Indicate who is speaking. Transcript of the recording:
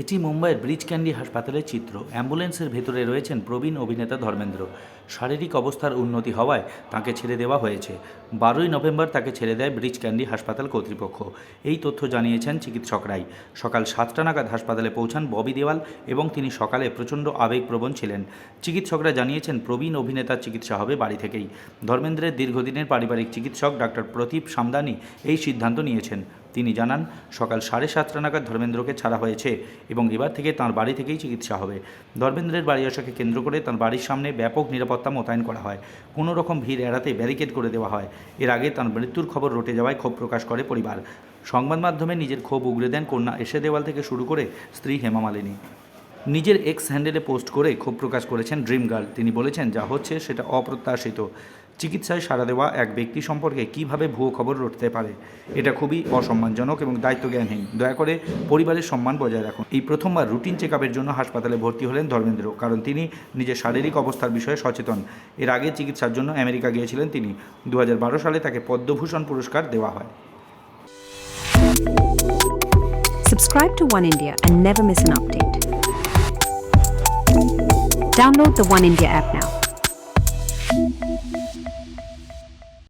Speaker 1: এটি মুম্বাইয়ের bridge candy হাসপাতালের চিত্র। অ্যাম্বুলেন্সের ভেতরে রয়েছেন প্রবীণ অভিনেতা ধর্মেন্দ্র। শারীরিক অবস্থার উন্নতি হওয়ায় তাকে ছেড়ে দেওয়া হয়েছে। বারোই নভেম্বর তাকে ছেড়ে দেয় ব্রিজ ক্যান্ডি হাসপাতাল কর্তৃপক্ষ। এই তথ্য জানিয়েছেন চিকিৎসকরাই সকাল সাতটা নাগাদ হাসপাতালে পৌঁছান ববি দেওয়াল এবং তিনি সকালে প্রচণ্ড আবেগপ্রবণ ছিলেন। চিকিৎসকরা জানিয়েছেন, প্রবীণ অভিনেতার চিকিৎসা হবে বাড়ি থেকেই। ধর্মেন্দ্রের দীর্ঘদিনের পারিবারিক চিকিৎসক ডাক্তার প্রদীপ সামদানি এই সিদ্ধান্ত নিয়েছেন। তিনি জানান, সকাল সাড়ে সাতটা নাগাদ ধর্মেন্দ্রকে ছাড়া হয়েছে এবং এবার থেকে তাঁর বাড়ি থেকেই চিকিৎসা হবে। ধর্মেন্দ্রের বাড়ি আসাকে কেন্দ্র করে তার বাড়ির সামনে ব্যাপক নিরাপত্তা মোতায়েন করা হয়। কোনো রকম ভিড় এড়াতে ব্যারিকেড করে দেওয়া হয়। এর আগে তার মৃত্যুর খবর রটে যাওয়ায় ক্ষোভ প্রকাশ করে পরিবার। সংবাদ মাধ্যমে নিজের ক্ষোভ উগড়ে দেন কন্যা এসে দেওয়াল থেকে শুরু করে স্ত্রী হেমা মালিনী। নিজের এক্স হ্যান্ডেলে পোস্ট করে ক্ষোভ প্রকাশ করেছেন ড্রিম গার্ল তিনি বলেছেন, যা হচ্ছে সেটা অপ্রত্যাশিত। চিকিৎসায় সাড়া দেওয়া এক ব্যক্তি সম্পর্কে কীভাবে ভুয়ো খবর রটতে পারে, এটা খুবই অসম্মানজনক এবং দায়িত্বজ্ঞানহীন। দয়া করে পরিবারের সম্মান বজায় রাখুন। এই প্রথমবার রুটিন চেক জন্য হাসপাতালে ভর্তি হলেন ধর্মেন্দ্র, কারণ তিনি নিজের শারীরিক অবস্থার বিষয়ে সচেতন। এর আগে চিকিৎসার জন্য আমেরিকা গিয়েছিলেন তিনি। দু হাজার বারো সালে তাকে পদ্মভূষণ পুরস্কার দেওয়া হয়।
Speaker 2: Subscribe to One India and never miss an update. Download the One India app now.